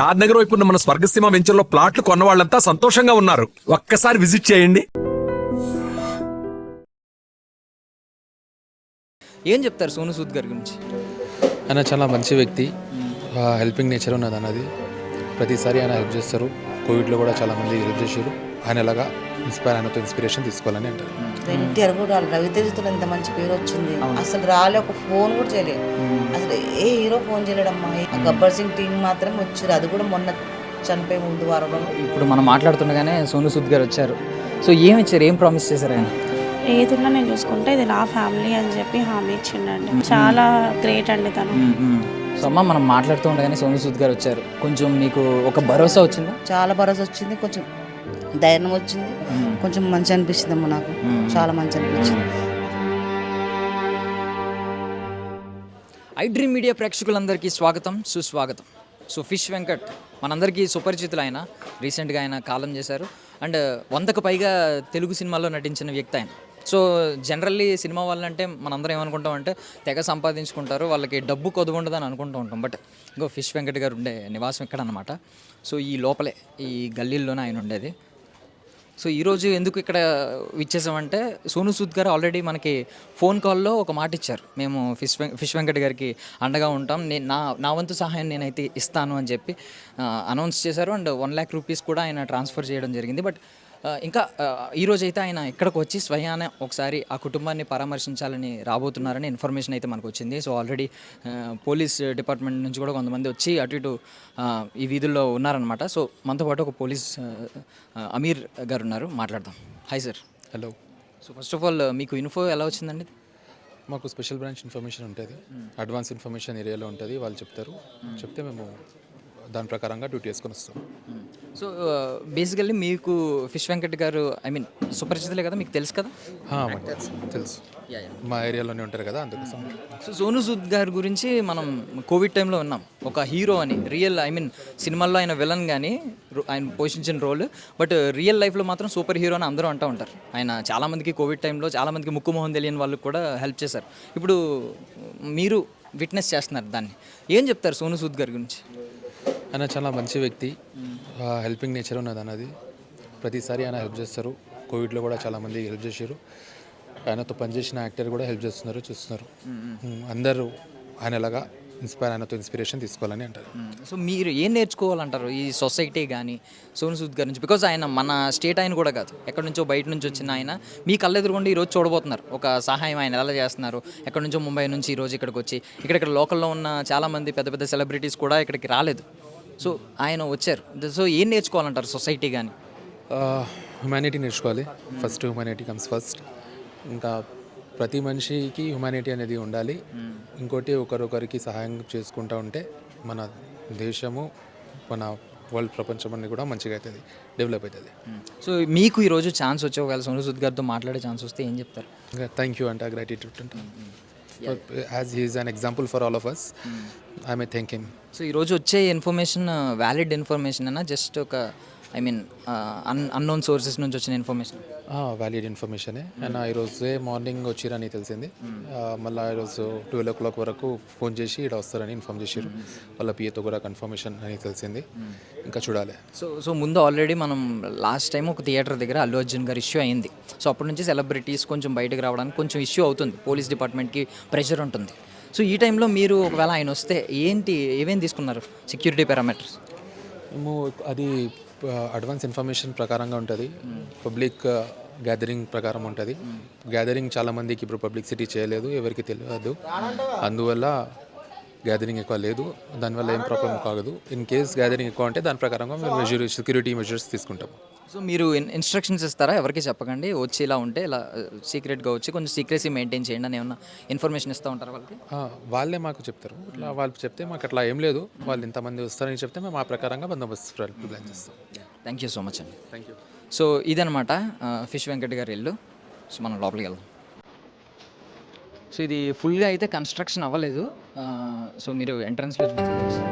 షాద్ నగర్ వైపు ఉన్న మన స్వర్గసీమ వెంచర్లో ప్లాట్లు కొన్న వాళ్ళంతా సంతోషంగా ఉన్నారు. ఒక్కసారి విజిట్ చేయండి. ఏం చెప్తారు సోను సూద్ గారి గురించి? ఆయన చాలా మంచి వ్యక్తి. హెల్పింగ్ నేచర్ ఉన్నది అన్నది. ప్రతిసారి ఆయన హెల్ప్ చేస్తారు. కోవిడ్లో కూడా చాలా మంది హెల్ప్ చేశారు. ఆయన ఎలాగా ఇన్స్పైర్ ఆయనతో ఇన్స్పిరేషన్ తీసుకోవాలని అంటారు. ఎన్టీఆర్ కూడా వాళ్ళు రవితేజతో ఎంత మంచి పేరు వచ్చింది. అసలు రాలే ఒక ఫోన్ కూడా చేయలేదు. అసలు ఏ హీరో ఫోన్ చేయలేడమ్మా? గబ్బర్ సింగ్ టీం మాత్రం వచ్చారు అది కూడా మొన్న చనిపోయి ముందు వారంలో. ఇప్పుడు మనం మాట్లాడుతుండగానే సోను సూద్ గారు వచ్చారు. సో ఏం ఇచ్చారు? ఏం ప్రామిస్ చేశారు ఆయన? ఏదున్నా నేను చూసుకుంటే ఇది నా ఫ్యామిలీ అని చెప్పి హామీ ఇచ్చిండండి. చాలా గ్రేట్ అండి తను. సో అమ్మ మనం మాట్లాడుతూ ఉండగానే సోను సూద్ గారు వచ్చారు. కొంచెం మీకు ఒక భరోసా వచ్చిందా? చాలా భరోసా వచ్చింది. కొంచెం ధైర్యం వచ్చింది. కొంచెం మంచి అనిపించింది అమ్మ నాకు చాలా మంచి అనిపించింది. ఐ డ్రీమ్ మీడియా ప్రేక్షకులందరికీ స్వాగతం సుస్వాగతం. సో ఫిష్ వెంకట్ మనందరికీ సుపరిచితులు ఆయన రీసెంట్గా ఆయన కాలం చేశారు. అండ్ వందకు పైగా తెలుగు సినిమాల్లో నటించిన వ్యక్తి ఆయన. సో జనరల్లీ సినిమా వాళ్ళంటే మనందరం ఏమనుకుంటాం అంటే తెగ సంపాదించుకుంటారు వాళ్ళకి డబ్బు కొద్దు ఉండదు అని అనుకుంటూ ఉంటాం. బట్ ఇంకో ఫిష్ వెంకట్ గారు ఉండే నివాసం ఇక్కడ అనమాట సో ఈ లోపలే ఈ గల్లీల్లోనే ఆయన ఉండేది. సో ఈరోజు ఎందుకు ఇక్కడ ఇచ్చేసామంటే సోను సూద్ గారు ఆల్రెడీ మనకి ఫోన్ కాల్లో ఒక మాట ఇచ్చారు. మేము ఫిష్ ఫిష్ వెంకట్ గారికి అండగా ఉంటాం. నేను నా నా వంతు సహాయం నేనైతే ఇస్తాను అని చెప్పి అనౌన్స్ చేశారు. అండ్ వన్ ల్యాక్ రూపీస్ కూడా ఆయన ట్రాన్స్ఫర్ చేయడం జరిగింది. బట్ ఇంకా ఆ, ఈ రోజు అయితే ఆయన ఇక్కడికి వచ్చి స్వయాన ఒకసారి ఆ కుటుంబాన్ని పరామర్శించాలని రాబోతున్నారని ఇన్ఫర్మేషన్ అయితే మనకు వచ్చింది సో ఆల్రెడీ పోలీస్ డిపార్ట్మెంట్ నుంచి కూడా కొంతమంది వచ్చి అటు ఇటు ఈ వీధుల్లో ఉన్నారనమాట సో మనతో పాటు ఒక పోలీస్ అమీర్ గారు ఉన్నారు మాట్లాడదాం. Hi sir. Hello. So first of all మీకు ఇన్ఫో ఎలా వచ్చిందండి? మాకు స్పెషల్ బ్రాంచ్ ఇన్ఫర్మేషన్ ఉంటుంది. అడ్వాన్స్ ఇన్ఫర్మేషన్ ఏరియాలో ఉంటుంది. వాళ్ళు చెప్తారు. చెప్తే మేము దాని ప్రకారంగా డ్యూటీ వేసుకొని వస్తాం. సో బేసికల్లీ మీకు fish Venkat garu I mean సుపరిచితులే కదా మీకు తెలుసు కదా? తెలుసు మా ఏరియాలోనే ఉంటారు కదా అందుకోసం. సో సోను సూద్ గారి గురించి మనం కోవిడ్ టైంలో ఉన్నాం ఒక హీరో అని రియల్ ఐ మీన్ సినిమాల్లో ఆయన విలన్ కానీ ఆయన పోషించిన రోల్ బట్ రియల్ లైఫ్లో మాత్రం సూపర్ హీరో అని అందరూ అంటూ ఉంటారు. ఆయన చాలామందికి కోవిడ్ టైంలో చాలామందికి ముక్కు మొహం తెలియని వాళ్ళకి కూడా హెల్ప్ చేశారు. ఇప్పుడు మీరు విట్నెస్ చేస్తున్నారు దాన్ని. ఏం చెప్తారు సోను సూద్ గారి గురించి? ఆయన చాలా మంచి వ్యక్తి. హెల్పింగ్ నేచర్ ఉన్నది అన్నది. ప్రతిసారి ఆయన హెల్ప్ చేస్తారు. కోవిడ్లో కూడా చాలా మంది హెల్ప్ చేశారు ఆయనతో పనిచేసిన యాక్టర్ కూడా హెల్ప్ చేస్తున్నారు చూస్తున్నారు. అందరూ ఆయన ఎలాగా ఇన్స్పైర్ ఆయనతో ఇన్స్పిరేషన్ తీసుకోవాలని అంటారు. సో మీరు ఏం నేర్చుకోవాలంటారు ఈ సొసైటీ కానీ సోను సూద్ గారి నుంచి? బికాజ్ ఆయన మన స్టేట్ ఆయన కూడా కాదు. ఎక్కడి నుంచో బయట నుంచి వచ్చిన ఆయన. మీ కళ్ళెదురుగుండి ఈరోజు చూడబోతున్నారు. ఒక సహాయం ఆయన ఎలా చేస్తున్నారు? ఎక్కడి నుంచో ముంబై నుంచి ఈరోజు ఇక్కడికి వచ్చి ఇక్కడ ఇక్కడ లోకల్లో ఉన్న చాలామంది పెద్ద పెద్ద సెలబ్రిటీస్ కూడా ఇక్కడికి రాలేదు. సో ఆయన వచ్చారు. సో ఏం నేర్చుకోవాలంటారు సొసైటీ కానీ హ్యుమానిటీ నేర్చుకోవాలి. ఫస్ట్ హ్యుమానిటీ కమ్స్ ఫస్ట్ ఇంకా ప్రతి మనిషికి హ్యుమానిటీ అనేది ఉండాలి. ఇంకోటి ఒకరొకరికి సహాయం చేసుకుంటూ ఉంటే మన దేశము మన వరల్డ్ ప్రపంచం అన్ని కూడా మంచిగా అవుతుంది డెవలప్ అవుతుంది సో మీకు ఈరోజు ఛాన్స్ వచ్చే ఒకవేళ సోను సూద్ గారితో మాట్లాడే ఛాన్స్ వస్తే ఏం చెప్తారు? థ్యాంక్ యూ అంటే గ్రాటిట్యూడ్ అంటే. As he's an example for all of us I may thank him so ఈరోజు వచ్చే ఇన్ఫర్మేషన్ వ్యాలిడ్ ఇన్ఫర్మేషన్ అన్న జస్ట్ ఒక I mean an unknown sources నుంచి వచ్చిన ఇన్ఫర్మేషన్ వ్యాలిడ్ ఇన్ఫర్మేషనే అండ్ ఈరోజే మార్నింగ్ వచ్చిరని తెలిసింది. మళ్ళీ ఈరోజు ట్వెల్వ్ ఓ క్లాక్ వరకు ఫోన్ చేసి ఇక్కడ వస్తారని ఇన్ఫామ్ చేశారు వాళ్ళ పిఏతో కూడా కన్ఫర్మేషన్ అని తెలిసింది. ఇంకా చూడాలి. సో సో ముందు ఆల్రెడీ మనం లాస్ట్ టైం ఒక థియేటర్ దగ్గర అల్లు అర్జున్ గారు ఇష్యూ అయింది. సో అప్పటి నుంచి సెలబ్రిటీస్ కొంచెం బయటకు రావడానికి కొంచెం ఇష్యూ అవుతుంది. పోలీస్ డిపార్ట్మెంట్కి ప్రెషర్ ఉంటుంది. సో ఈ టైంలో మీరు ఒకవేళ ఆయన వస్తే ఏంటి ఏమేమి తీసుకున్నారు? సెక్యూరిటీ పారామీటర్స్ మేము అది అడ్వాన్స్ ఇన్ఫర్మేషన్ ప్రకారంగా ఉంటుంది. పబ్లిక్ గ్యాదరింగ్ ప్రకారం ఉంటుంది. గ్యాదరింగ్ చాలా మందికి ఇప్పుడు పబ్లిసిటీ చేయలేదు ఎవరికి తెలియదు. అందువల్ల గ్యాదరింగ్ ఎక్కువ లేదు. దానివల్ల ఏం ప్రాబ్లం కాదు ఇన్ కేస్ గ్యాదరింగ్ ఎక్కువ అంటే దాని ప్రకారంగా మేము మెజర్ సెక్యూరిటీ మెజర్స్ తీసుకుంటాము. సో మీరు ఇన్స్ట్రక్షన్స్ ఇస్తారా? ఎవరికి చెప్పకండి. వచ్చి ఇలా ఉంటే ఇలా సీక్రెట్గా వచ్చి కొంచెం సీక్రెసీ మెయింటైన్ చేయండి అని ఏమన్నా ఇన్ఫర్మేషన్ ఇస్తూ ఉంటారా వాళ్ళకి? ఆ, వాళ్ళే మాకు చెప్తారు. ఇట్లా వాళ్ళు చెప్తే మాకు అట్లా ఏం లేదు. వాళ్ళు ఇంతమంది వస్తారని చెప్తే మేము ఆ ప్రకారంగా బందోబస్తు ప్లాన్ చేస్తాం. థ్యాంక్ యూ సో మచ్ అండి. థ్యాంక్ యూ సో ఇదనమాట ఫిష్ వెంకట్ గారి ఇల్లు. సో మనం లోపలికి వెళ్దాం. సో ఇది ఫుల్గా అయితే కన్స్ట్రక్షన్ అవ్వలేదు. సో మీరు ఎంట్రన్స్లో చూసుకోవచ్చు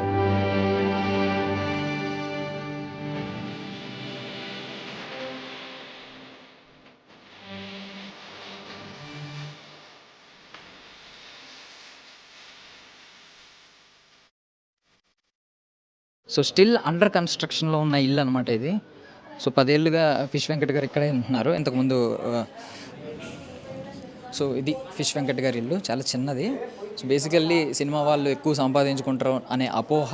సో స్టిల్ అండర్ కన్స్ట్రక్షన్లో ఉన్న ఇల్లు అనమాట ఇది. సో పదేళ్ళుగా ఫిష్ వెంకట్ గారు ఇక్కడే ఉంటున్నారు. ఇంతకుముందు సో ఇది ఫిష్ వెంకట్ గారి ఇల్లు. చాలా చిన్నది. సో బేసికల్లీ సినిమా వాళ్ళు ఎక్కువ సంపాదించుకుంటారు అనే అపోహ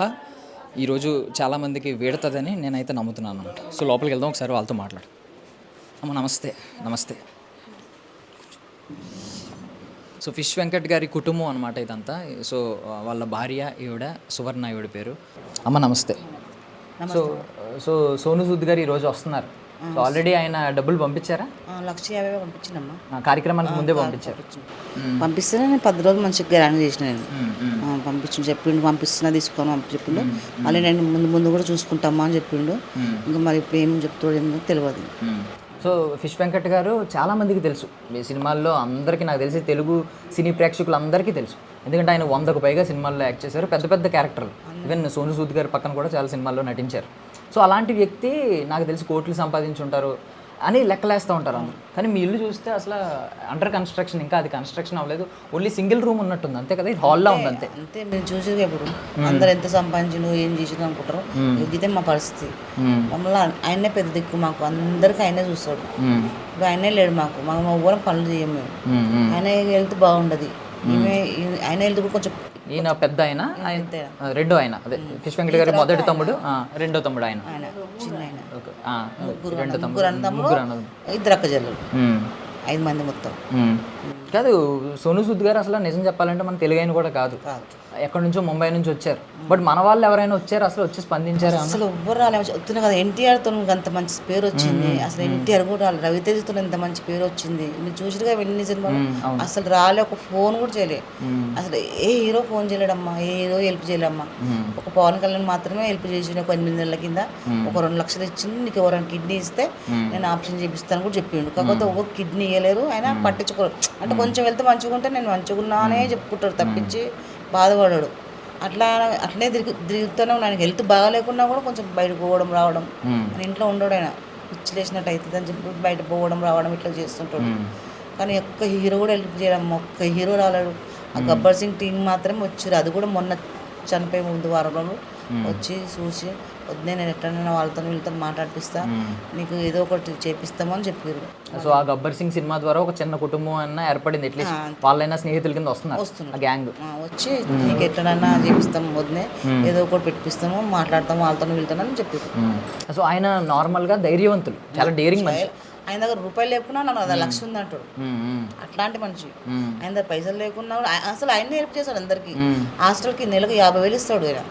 ఈరోజు చాలామందికి వీడుతుందని నేనైతే నమ్ముతున్నాను. అనమాట సో లోపలికి వెళ్దాం ఒకసారి వాళ్ళతో మాట్లాడు. అమ్మ నమస్తే నమస్తే. సో ఫిష్ వెంకట్ గారి కుటుంబం అనమాట ఇదంతా. సో వాళ్ళ భార్య ఈవిడ సువర్ణ ఈవిడ పేరు. అమ్మ నమస్తే. సో సో సోను సూద్ గారు ఈరోజు వస్తున్నారు. సో ఆల్రెడీ ఆయన డబ్బులు పంపించారా? లక్ష యాభై ఆ, కార్యక్రమానికి ముందే పంపించారు. పంపిస్తేనే నేను పది రోజులు మంచిగా గ్రాండ్ చేసిన నేను. ఆ, పంపించు చెప్పిండు పంపిస్తున్నా తీసుకొని పంపి చెప్పిండు. మళ్ళీ నేను ముందు ముందు కూడా చూసుకుంటామా అని చెప్పిండు. ఇంకా మరి ఇప్పుడు ఏం చెప్తాడు ఏందో తెలియదు సో ఫిష్ వెంకట్ గారు చాలా మందికి తెలుసు. మీ సినిమాల్లో అందరికీ నాకు తెలిసి తెలుగు సినీ ప్రేక్షకులు అందరికీ తెలుసు. ఎందుకంటే ఆయన వందకు పైగా సినిమాల్లో యాక్ట్ చేశారు. పెద్ద పెద్ద క్యారెక్టర్లు. ఈవెన్ సోను సూద్ గారి పక్కన కూడా చాలా సినిమాల్లో నటించారు. సో అలాంటి వ్యక్తి నాకు తెలిసి కోట్లు సంపాదించుంటారు అని లెక్కలేస్తూ ఉంటారు అందరూ. కానీ మీ ఇల్లు చూస్తే అసలు అండర్ కన్స్ట్రక్షన్ ఇంకా అది కన్స్ట్రక్షన్ అవ్వలేదు. ఓన్లీ సింగిల్ రూమ్ ఉన్నట్టుంది. అంతే కదా? హాల్లో ఉంది అంతే అంతే. మీరు చూసేది ఇప్పుడు అందరు ఎంత సంపాదించిండు ఏం చేసిండు అనుకుంటారు. ఇదే మా పరిస్థితి. మమ్మల్ని ఆయనే పెద్ద దిక్కు మాకు. అందరికి ఆయనే చూస్తాడు. ఇప్పుడు ఆయనే లేడు మాకు. మనం ఎవ్వరం పనులు చేయం మేము ఆయన హెల్త్ బాగుండదు. ఆయన కూడా కొంచెం ఈయన పెద్ద ఆయన రెండో ఆయన అదే. ఫిష్ వెంకట గారి మొదటి తమ్ముడు రెండో తమ్ముడు ఆయన. రెండు తమ్ముడు. ఇద్దరు అక్క. ఐదు మంది మొత్తం. కాదు సోను సూద్ గారు అసలు నిజం చెప్పాలంటే మన తెలుగు ఆయన కూడా కాదు. ఎక్కడి నుంచో ముంబై నుంచి వచ్చారు. బట్ మన వాళ్ళు ఎవరైనా వచ్చారు అసలు వచ్చి స్పందించారు? అసలు ఎవ్వరు రాలే. వస్తున్నా కదా ఎన్టీఆర్తో అంత మంచి పేరు వచ్చింది. అసలు ఎన్టీఆర్ కూడా రాలే. రవితేజతో ఇంత మంచి పేరు వచ్చింది. మీరు చూసిరుగా ఎన్ని సినిమాలు అసలు రాలే. ఒక ఫోన్ కూడా చేయలే. అసలు ఏ హీరో ఫోన్ చేయలేడమ్మా? ఏ హీరో హెల్ప్ చేయలేమ్మా ఒక పవన్ కళ్యాణ్ మాత్రమే హెల్ప్ చేసిండు. ఒక ఎనిమిది నెలల కింద ఒక రెండు లక్షలు ఇచ్చింది నీకు ఎవరైనా కిడ్నీ ఇస్తే నేను ఆప్షన్ చేపిస్తాను కూడా చెప్పిండు. కాకపోతే ఒక కిడ్నీ ఇవ్వలేరు ఆయన పట్టించుకోరు. అంటే కొంచెం వెళ్తే మంచిగా ఉంటే నేను మంచిగా ఉన్నానే చెప్పుకుంటాడు తప్పించి. బాధపడాడు. అట్లా అట్లనే తిరిగి తిరుగుతూనే ఉన్నాడు. ఆయనకి హెల్త్ బాగాలేకున్నా కూడా కొంచెం బయటకు పోవడం రావడం. ఇంట్లో ఉండడు ఆయన. పిచ్చి లేచినట్టు అవుతుంది అని చెప్పి బయట పోవడం రావడం ఇట్లా చేస్తుంటాడు. కానీ ఒక్క హీరో కూడా హెల్ప్ చేయడం ఒక్క హీరో రాలేడు. ఆ గబ్బర్ సింగ్ టీం మాత్రమే వచ్చారు. అది కూడా మొన్న చనిపోయే ముందు వారంలో వచ్చి చూసి వద్దే నేను ఎట్లైనా వాళ్ళతో వీళ్ళతో మాట్లాడిపిస్తా. నీకు ఏదో ఒకటి చేపిస్తామని చెప్పారు సో ఆ గబ్బర్ సింగ్ సినిమా ద్వారా ఒక చిన్న కుటుంబం అన్న ఏర్పడింది అట్లీస్ట్ వాళ్ళైనా స్నేహితుల కింద వస్తున్నారు ఆ గ్యాంగ్. వచ్చి నీకు ఎట్లనన్నా చేపిస్తాము వద్దే ఏదో ఒకటి పెట్టిస్తాము మాట్లాడతాము వాళ్ళతో వీళ్ళతోనని చెప్పారు సో ఆయన నార్మల్గా ధైర్యవంతులు చాలా డేరింగ్ మనిషి. ఆయన దగ్గర రూపాయలు లేకున్నా అది లక్ష ఉంది అంటాడు. అట్లాంటి మనిషి. ఆయన దగ్గర పైసలు లేకున్నా అసలు ఆయనే హెల్ప్ చేస్తాడు అందరికి. హాస్టల్కి నెలకు యాభై వేలు ఇస్తాడు ఆయన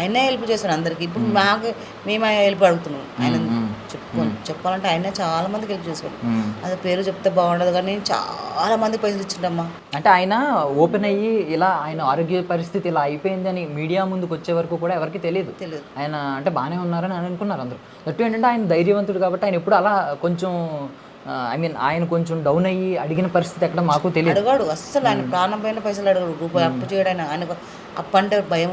ఆయనే హెల్ప్ చేస్తాడు అందరికి. ఇప్పుడు మాకు మేము హెల్ప్ అడుగుతున్నాం. ఆయన చెప్పాలంటే ఆయనే చాలా మందికి హెల్ప్ చేస్తాడు అది పేరు చెప్తే బాగుండదు కానీ చాలా మంది పైసలు ఇచ్చిండమ్మా. అంటే ఆయన ఓపెన్ అయ్యి ఇలా ఆయన ఆరోగ్య పరిస్థితి ఇలా అయిపోయింది అని మీడియా ముందుకు వచ్చే వరకు కూడా ఎవరికి తెలియదు. తెలియదు. ఆయన అంటే బాగానే ఉన్నారని అని అనుకున్నారు అందరూ. దట్టు ఏంటంటే ఆయన ధైర్యవంతుడు కాబట్టి ఆయన ఎప్పుడు అలా కొంచెం ఐ మీన్ ఆయన కొంచెం డౌన్ అయ్యి అడిగిన పరిస్థితి ఎక్కడ మాకు తెలియదు. అడగాడు అస్సలు ఆయన ప్రాణం పైన పైసలు అడగాడు. రూపాయి అప్పు చేయడానికి ఆయనకు అప్పు అంటే భయం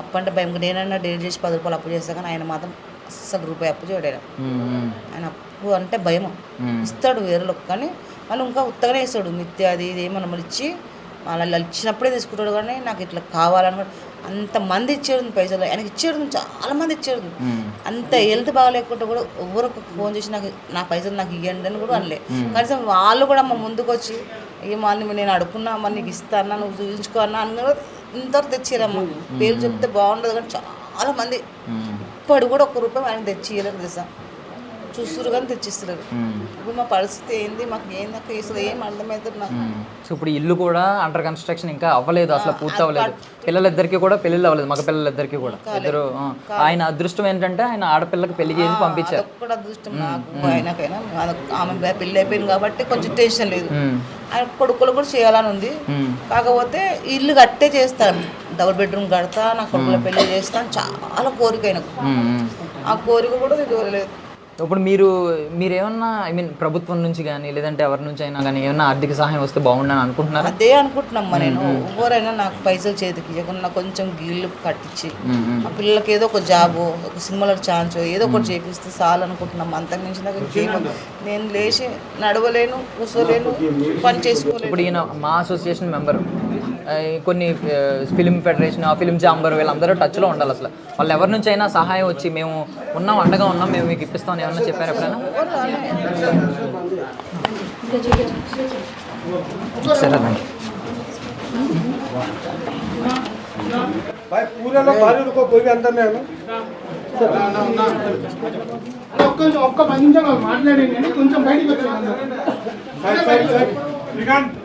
అప్పు అంటే భయం. నేనన్నా డేట్ చేసి పది రూపాయలు అప్పు చేస్తా కానీ ఆయన మాత్రం అస్సలు రూపాయి అప్పు చేయడు ఆయన. అప్పు అంటే భయం ఇస్తాడు వేరేలోకి కానీ మళ్ళీ ఇంకా ఉత్తగానే ఇస్తాడు మిత్తి అది ఇది ఏమన్నా ఇచ్చి మళ్ళీ ఇచ్చినప్పుడే తీసుకుంటాడు కానీ నాకు ఇట్లా కావాలని కూడా అంత మంది ఇచ్చేది పైసలు. ఆయనకి ఇచ్చేది చాలా మంది ఇచ్చేది అంత హెల్త్ బాగాలేకుంటే కూడా ఎవరు ఫోన్ చేసి నాకు నా పైసలు నాకు ఇవ్వండి అని కూడా అనలే. కనీసం వాళ్ళు కూడా మా ముందుకు వచ్చి ఏ మళ్ళీ నేను అడుక్కున్నా మరి నీకు ఇస్తా అన్నా నువ్వు చూపించుకో అన్నా అని కూడా ఇంతవరకు తెచ్చిరమ్మా. పేరు చెప్తే బాగుండదు కానీ చాలా మంది. ఇప్పటి కూడా ఒక్క రూపాయి ఆయన తెచ్చి ఇవ్వలేదు తెలుసా? చూస్తున్నారు కానీ తెచ్చిస్తున్నారు ఇప్పుడు మా పరిస్థితి ఏంది? మాకు ఏంది అక్క అసలు ఏం అర్థమవుతుంది నాకు? సో ఇప్పుడు ఇల్లు కూడా అండర్ కన్స్ట్రక్షన్ ఇంకా అవ్వలేదు అసలు పూర్తి అవ్వలేదు. పిల్లలిద్దరికి కూడా పెళ్ళిళ్ళు అవ్వలేదు మగ పిల్లలిద్దరికి కూడా. ఇద్దరు. ఆయన అదృష్టం ఏంటంటే ఆయన ఆడపిల్లకి పెళ్ళి చేసి పంపించారు. అదొక్కటి అదృష్టం నాకు. ఆయనకైనా ఆమె పెళ్ళి అయిపోయింది కాబట్టి కొంచెం టెన్షన్ లేదు. ఆయన కొడుకులు కూడా చేయాలని ఉంది. కాకపోతే ఇల్లు కట్టే చేస్తాను. డబుల్ బెడ్రూమ్ కడతా నా కొడుకుల పెళ్ళి చేస్తాను చాలా కోరిక ఆయనకు. ఆ కోరిక కూడా తీరలేదు ఇప్పుడు మీరు మీరు ఏమన్నా ఐ మీన్ ప్రభుత్వం నుంచి కానీ లేదంటే ఎవరి నుంచి అయినా కానీ ఏమన్నా ఆర్థిక సహాయం వస్తే బాగుండని అనుకుంటున్నారా? అదే అనుకుంటున్నామ్మా నేను. ఎవరైనా నాకు పైసలు చేతికి ఇవ్వకుండా కొంచెం గిల్లు కట్టించి ఆ పిల్లలకి ఏదో ఒక జాబ్ ఒక సినిమాలో ఛాన్స్ ఏదో ఒకటి చేపిస్తే చాలు అనుకుంటున్నాం. అంతకు మించి నాకు నేను లేచి నడవలేను కూర్చోలేను పని చేసుకోలేను. ఇప్పుడు ఈయన మా అసోసియేషన్ మెంబర్. కొన్ని ఫిలిం ఫెడరేషన్ ఆ ఫిలిం చాంబర్ వీళ్ళందరూ టచ్లో ఉండాలి అసలు వాళ్ళు ఎవరి నుంచి అయినా సహాయం వచ్చి మేము ఉన్నాం అండగా ఉన్నాం మేము మీకు ఇప్పిస్తాం ఏమన్నా చెప్పారు ఎప్పుడైనా సరేనండి भाई पूरे लोग बाहर रुको कोई भी अंदर नहीं आना ఒక్క ఒక్క పది నిమిషాలు మాట్లాడండి కొంచెం బయటికి వచ్చాను Gracias.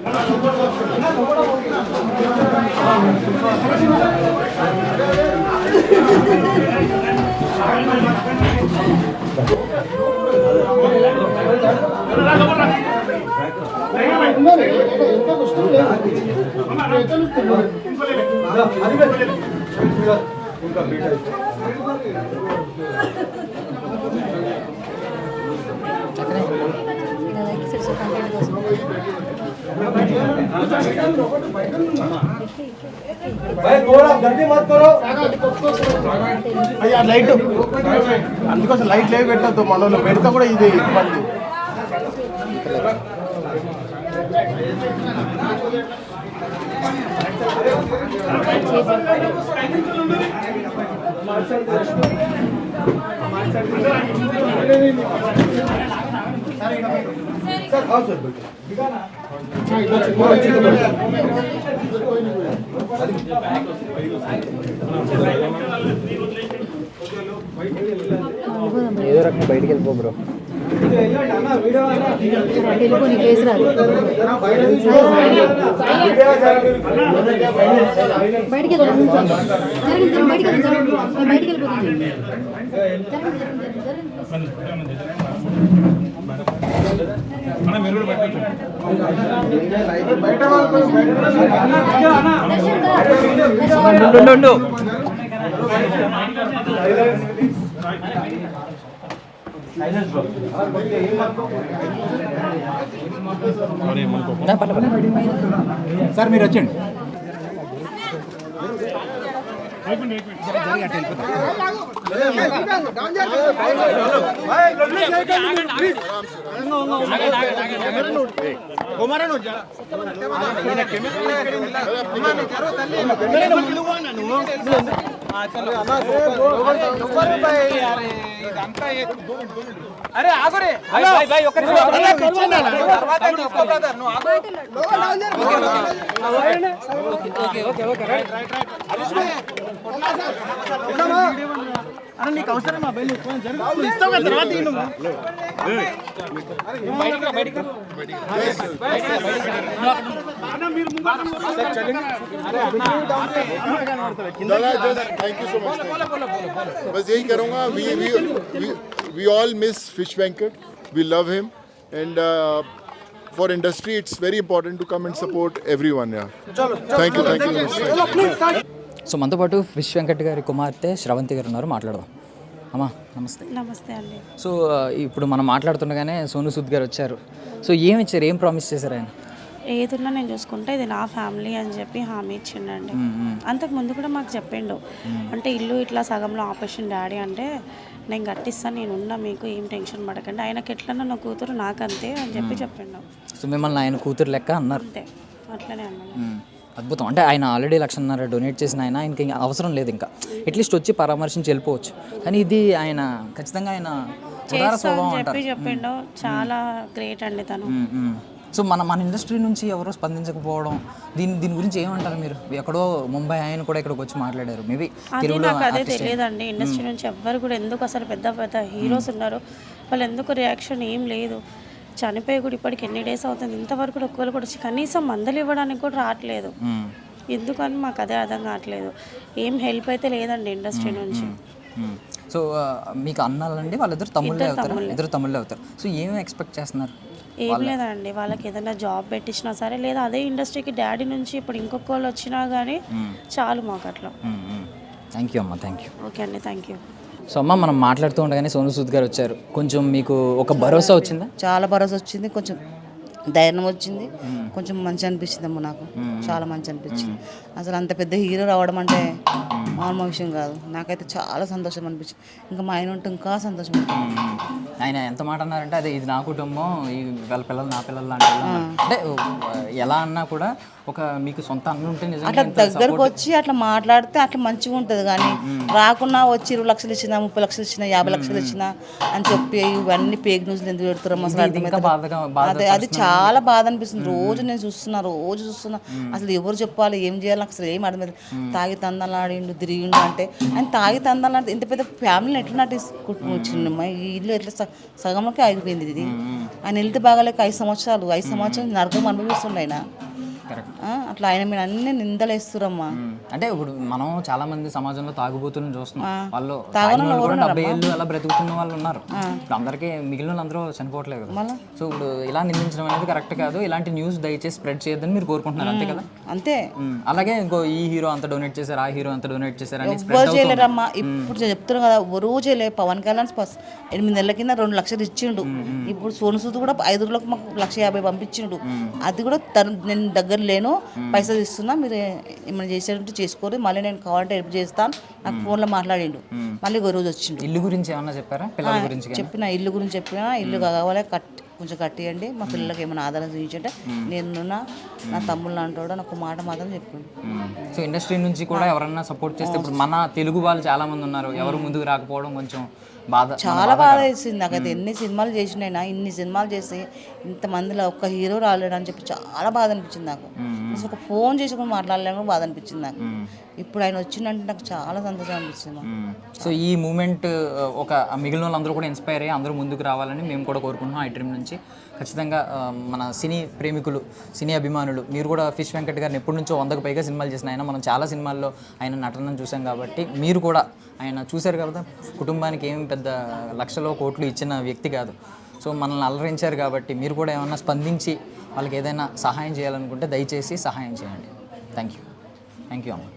भाई थोड़ा जल्दी मत करो అయ్యా లైట్ అందుకోసం లైట్ లేవి పెట్టద్దు మనలో పెడితే కూడా ఇది ఇబ్బంది ఏదో రకంగా బయటికి వెళ్ళిపో బ్రో. బయటికి వెళ్ళండి జరగండి బయటికి వెళ్ళండి జరగండి బయటికి వెళ్ళిపోతుంది ఉండు, ఉండు. నా పట్ల పట్ల. సార్ మీరు వచ్చండి నీకు అవసరమా బయలు ఇస్తావు కదా తర్వాత ఇయ్యి నువ్వు. थैंक यू सो मच बस यही करूँगा we we we all miss Fish Venkat we love him and for industry it's very important to come and support everyone thank you thank you so మనతో పాటు ఫిష్ వెంకట్ గారి కుమార్తె శ్రవంతి గారు ఉన్నారు. మాట్లాడదాం. అమ్మా నమస్తే. నమస్తే అండి. సో ఇప్పుడు మనం మాట్లాడుతుండగానే సోను సూద్ గారు వచ్చారు. సో ఏం ఇచ్చారు? ఏం ప్రామిస్ చేశారు ఆయన? ఏదున్నా నేను చూసుకుంటే ఇది నా ఫ్యామిలీ అని చెప్పి హామీ ఇచ్చిండండి. అంతకు ముందు కూడా మాకు చెప్పిండు. అంటే ఇల్లు ఇట్లా సగంలో ఆపరేషన్ డాడీ అంటే నేను కట్టిస్తాను నేను ఉన్నా మీకు ఏం టెన్షన్ పడకండి. ఆయనకి ఎట్లన్నా నా కూతురు నాకంతే అని చెప్పి చెప్పిండు. సో మిమ్మల్ని ఆయన కూతురు లెక్క అన్నారు. అంతే. అట్లనే అన్నాడు మ్మ్. అద్భుతం. అంటే ఆయన ఆల్రెడీ లక్షన్నర డొనేట్ చేసిన ఆయన ఆయనకి ఇంకా అవసరం లేదు ఇంకా. అట్లీస్ట్ వచ్చి పరామర్శించి వెళ్ళిపోవచ్చు. కానీ ఇది ఆయన ఖచ్చితంగా ఆయన చెప్పి చెప్పిండు. చాలా గ్రేట్ అండి తను. సో మన మన ఇండస్ట్రీ నుంచి ఎవరో స్పందించకపోవడం దీని దీని గురించి ఏమంటారు మీరు? ఎక్కడో ముంబై ఆయన కూడా ఇక్కడికి వచ్చి మాట్లాడారు. మేబీ నాకు అదే. తెలియదండి. ఇండస్ట్రీ నుంచి ఎవ్వరు కూడా ఎందుకు అసలు పెద్ద పెద్ద హీరోస్ ఉన్నారు? వాళ్ళు ఎందుకు రియాక్షన్ ఏం లేదు? చనిపోయి కూడా ఇప్పటికి ఎన్ని డేస్ అవుతుంది? ఇంతవరకు కూడా ఒక్కరు కూడా వచ్చి కనీసం మందులు ఇవ్వడానికి కూడా రావట్లేదు. ఎందుకని మాకు అదే అర్థం కావట్లేదు. ఏం హెల్ప్ అయితే లేదండి ఇండస్ట్రీ నుంచి. సో మీకు అన్నాలండి వాళ్ళిద్దరు తమ్ముళ్ళే అవుతారు? ఇద్దరు తమ్ముళ్ళే అవుతారు. సో ఏం ఎక్స్పెక్ట్ చేస్తున్నారు? ఏం లేదండి. వాళ్ళకి ఏదైనా జాబ్ పెట్టించినా సరే లేదా అదే ఇండస్ట్రీకి డాడీ నుంచి ఇప్పుడు ఇంకొక వాళ్ళు వచ్చినా కానీ చాలు మాకు అట్లా థ్యాంక్ యూ అమ్మా థ్యాంక్ యూ ఓకే అండి. థ్యాంక్ యూ సో అమ్మ మనం మాట్లాడుతూ ఉండగానే సోను సూద్ గారు వచ్చారు. కొంచెం మీకు ఒక భరోసా వచ్చిందా? చాలా భరోసా వచ్చింది. కొంచెం ధైర్యం వచ్చింది. కొంచెం మంచి అనిపించింది అమ్మ నాకు. చాలా మంచి అనిపించింది. అసలు అంత పెద్ద హీరో రావడం అంటే మామూలు విషయం కాదు. నాకైతే చాలా సంతోషం అనిపించింది. ఇంకా మా ఆయన ఉంటే ఇంకా సంతోషం ఆయన ఎంత మాట అన్నారంటే అదే ఇది నా కుటుంబం. ఈ వాళ్ళ పిల్లలు నా పిల్లలు. అంటే ఎలా అన్నా కూడా ఒక మీకు సొంత అన్న ఉంటే అట్లా దగ్గరకు వచ్చి అట్లా మాట్లాడితే అట్లా మంచిగా ఉంటుంది కానీ రాకున్నా వచ్చి ఇరవై లక్షలు ఇచ్చిన ముప్పై లక్షలు ఇచ్చిన యాభై లక్షలు ఇచ్చిన అని చెప్పి ఇవన్నీ పేక్ న్యూస్లు ఎందుకు పెడుతున్నాం అసలు అదే అది చాలా బాధ అనిపిస్తుంది. రోజు నేను చూస్తున్నా రోజు చూస్తున్నా. అసలు ఎవరు చెప్పాలి ఏం చేయాలి అసలు ఏం అర్థమైంది తాగి తందలాడిండు తిరిగిండు అంటే ఆయన తాగి తందలాడితే ఇంత పెద్ద ఫ్యామిలీని ఎట్లా నటించిన ఈ ఇల్లు ఎట్లా సగంలోకి ఆగిపోయింది ఇది. ఆయన వెళ్తే బాగాలేక ఐదు సంవత్సరాలు ఐదు సంవత్సరాలు నరకం అనుభవిస్తుండే ఆయన. అట్లా ఆయన మీద అన్ని నిందలేస్తురమ్మా. అంటే ఇప్పుడు మనం చాలా మంది సమాజంలో తాగుబోతులను చూస్తున్నాం. వాళ్ళు డెబ్బై. ఏళ్ళు అలా బ్రతుకుతున్న వాళ్ళు ఉన్నారు. ఇప్పుడు అందరికీ మిగిలిన వాళ్ళందరూ చనిపోవట్లేదు? సో ఇప్పుడు ఇలా నిందించడం అనేది కరెక్ట్ కాదు. ఇలాంటి న్యూస్ దయచేసి స్ప్రెడ్ చేయొద్దని మీరు కోరుకుంటున్నారు. అంతే కదా? అంతే. అలాగే ఇంకో ఈ హీరో అంత డొనేట్ చేశారు ఆ హీరో అంత డొనేట్ చేశారు అని స్ప్రెడ్ చేయలేరమ్మా. ఇప్పుడు చెప్తున్నాం కదా ఎవరు చేయలే. పవన్ కళ్యాణ్ ఎనిమిది నెలల కింద రెండు లక్షలు ఇచ్చిండు. ఇప్పుడు సోను సూద్ కూడా ఐదు మాకు లక్ష యాభై పంపించిండు. అది కూడా తను నేను దగ్గర లేను పైసలు ఇస్తున్నా మీరు ఏమైనా చేసేటట్టు చేసుకోరు మళ్ళీ నేను కావాలంటే హెల్ప్ చేస్తాను నాకు ఫోన్లో మాట్లాడిండు. మళ్ళీ ఒక రోజు వచ్చిండు. ఇల్లు గురించి ఏమన్నా చెప్పారా? పిల్లల గురించి? చెప్పిన ఇల్లు గురించి చెప్పిన ఇల్లు కావాలి కట్టి కొంచెం కట్టియండి మా పిల్లలకి ఏమైనా ఆధారం చూపించంటే నేను నా తమ్ముళ్ళు అంటాడు నాకు మాట మాత్రం చెప్పిండు. సో ఇండస్ట్రీ నుంచి కూడా ఎవరన్నా సపోర్ట్ చేస్తే ఇప్పుడు మన తెలుగు వాళ్ళు చాలా మంది ఉన్నారు ఎవరు ముందుకు రాకపోవడం కొంచెం బాధ చాలా బాధ వేసింది నాకైతే. ఎన్ని సినిమాలు చేసినైనా ఇన్ని సినిమాలు చేసి ఇంతమందిలో ఒక్క హీరో రాలేడు అని చెప్పి చాలా బాధ అనిపించింది నాకు. ఒక ఫోన్ చేసి కూడా మాట్లాడలేము బాధ అనిపించింది నాకు. ఇప్పుడు ఆయన వచ్చిందంటే నాకు చాలా సంతోషం అనిపిస్తుంది సో ఈ మూమెంట్ ఒక మిగిలిన వాళ్ళందరూ కూడా ఇన్స్పైర్ అయ్యి అందరూ ముందుకు రావాలని మేము కూడా కోరుకుంటున్నాం ఐ డ్రీమ్ నుంచి. ఖచ్చితంగా మన సినీ ప్రేమికులు సినీ అభిమానులు మీరు కూడా ఫిష్ వెంకట్ గారిని ఎప్పటి నుంచో వందకు పైగా సినిమాలు చేసిన ఆయన. మనం చాలా సినిమాల్లో ఆయన నటనను చూసాం కాబట్టి మీరు కూడా ఆయన చూశారు కదా కుటుంబానికి ఏం పెద్ద లక్షలో కోట్లు ఇచ్చిన వ్యక్తి కాదు. సో మనల్ని అలరించారు కాబట్టి మీరు కూడా ఏమైనా స్పందించి వాళ్ళకి ఏదైనా సహాయం చేయాలనుకుంటే దయచేసి సహాయం చేయండి. థ్యాంక్ యూ థ్యాంక్ యూ అమ్మ.